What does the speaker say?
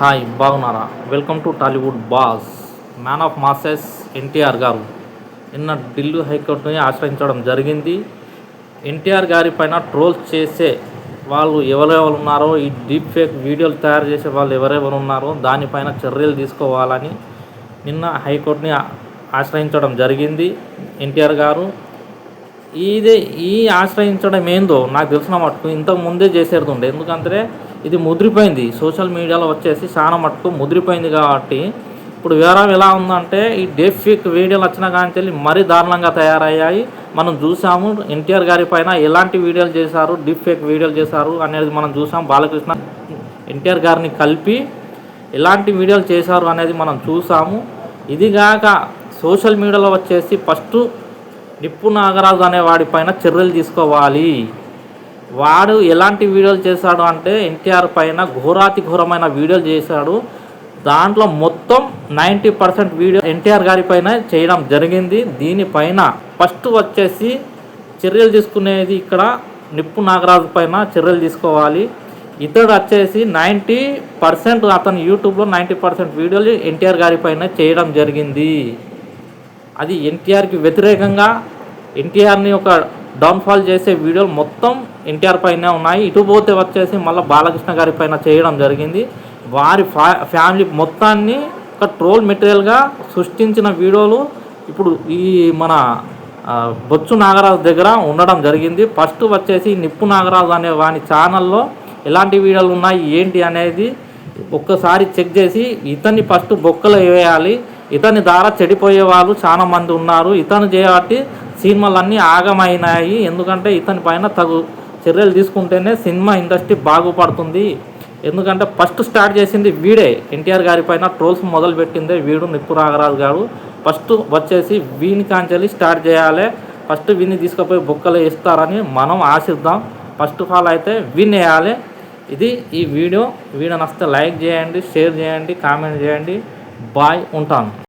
Hi బాగున్నారా? Welcome to Tollywood boss man of masses NTR garu. నిన్న ఢిల్లీ హైకోర్టుని ఆశ్రయించడం జరిగింది. ఎన్టీఆర్ గారి పైన ట్రోల్స్ చేసే వాళ్ళు ఎవరెవరు ఉన్నారో ఈ డీప్ ఫేక్ వీడియోలు తయారు చేసే వాళ్ళు ఎవరెవరు ఉన్నారో దానిపైన చర్యలు తీసుకోవాలని నిన్న హైకోర్టుని ఆశ్రయించడం జరిగింది ఎన్టీఆర్ గారు. ఇదే ఈ ఆశ్రయించడం ఏందో నాకు తెలిసిన మటుకు ఇంతకు ముందే చేసేది ఎందుకంటే ఇది ముద్రిపోయింది. సోషల్ మీడియాలో వచ్చేసి చాలా మట్టుకు ముద్రిపోయింది కాబట్టి ఇప్పుడు వివరం ఎలా ఉందంటే ఈ డేప్ ఫేక్ వీడియోలు వచ్చిన కానీ మరీ దారుణంగా తయారయ్యాయి. మనం చూసాము ఎన్టీఆర్ గారి పైన ఎలాంటి వీడియోలు చేశారు డీప్ ఫేక్ వీడియోలు చేశారు అనేది మనం చూసాం. బాలకృష్ణ ఎన్టీఆర్ గారిని కలిపి ఎలాంటి వీడియోలు చేశారు అనేది మనం చూసాము. ఇదిగాక సోషల్ మీడియాలో వచ్చేసి ఫస్ట్ నిప్పు నాగరాజు అనే వాడిపైన చర్యలు తీసుకోవాలి. వాడు ఎలాంటి వీడియోలు చేశాడు అంటే ఎన్టీఆర్ పైన ఘోరాతి ఘోరమైన వీడియోలు చేశాడు. దాంట్లో మొత్తం నైంటీ పర్సెంట్ వీడియో ఎన్టీఆర్ గారి పైన చేయడం జరిగింది. దీనిపైన ఫస్ట్ వచ్చేసి చర్యలు తీసుకునేది ఇక్కడ నిప్పు నాగరాజు పైన చర్యలు తీసుకోవాలి. ఇతడు వచ్చేసి నైంటీ పర్సెంట్ అతను యూట్యూబ్లో నైంటీ పర్సెంట్ వీడియోలు ఎన్టీఆర్ గారి పైన చేయడం జరిగింది. అది ఎన్టీఆర్కి వ్యతిరేకంగా ఎన్టీఆర్ని ఒక డౌన్ఫాల్ చేసే వీడియోలు మొత్తం ఎన్టీఆర్ పైనే ఉన్నాయి. ఇటు పోతే వచ్చేసి మళ్ళీ బాలకృష్ణ గారి పైన చేయడం జరిగింది. వారి ఫ్యా ఫ్యామిలీ మొత్తాన్ని ఒక ట్రోల్ మెటీరియల్గా సృష్టించిన వీడియోలు ఇప్పుడు ఈ మన బొచ్చు నాగరాజు దగ్గర ఉండడం జరిగింది. ఫస్ట్ వచ్చేసి నిప్పు నాగరాజు అనే వాని ఛానల్లో ఎలాంటి వీడియోలు ఉన్నాయి ఏంటి అనేది ఒక్కసారి చెక్ చేసి ఇతన్ని ఫస్ట్ బొక్కలు వేయాలి. ఇతని ద్వారా చెడిపోయే వాళ్ళు చాలామంది ఉన్నారు. ఇతను చేయబట్టి సినిమాలన్నీ ఆగమైనాయి. ఎందుకంటే ఇతని పైన తగు చర్యలు తీసుకుంటేనే సినిమా ఇండస్ట్రీ బాగుపడుతుంది. ఎందుకంటే ఫస్ట్ స్టార్ట్ చేసింది వీడే. ఎన్టీఆర్ గారి పైన ట్రోల్స్ మొదలు పెట్టిందే వీడు నిప్పు రాగరాజు గారు. ఫస్ట్ వచ్చేసి వీని కాంచెలి స్టార్ట్ చేయాలి. ఫస్ట్ వీని తీసుకుపోయి బొక్కలు ఇస్తారని మనం ఆశిద్దాం. ఫస్ట్ ఆఫ్ ఆల్ అయితే విన్ వేయాలి. ఇది ఈ వీడియో. వీడియో నచ్చితే లైక్ చేయండి షేర్ చేయండి కామెంట్ చేయండి. బాయ్ ఉంటాను.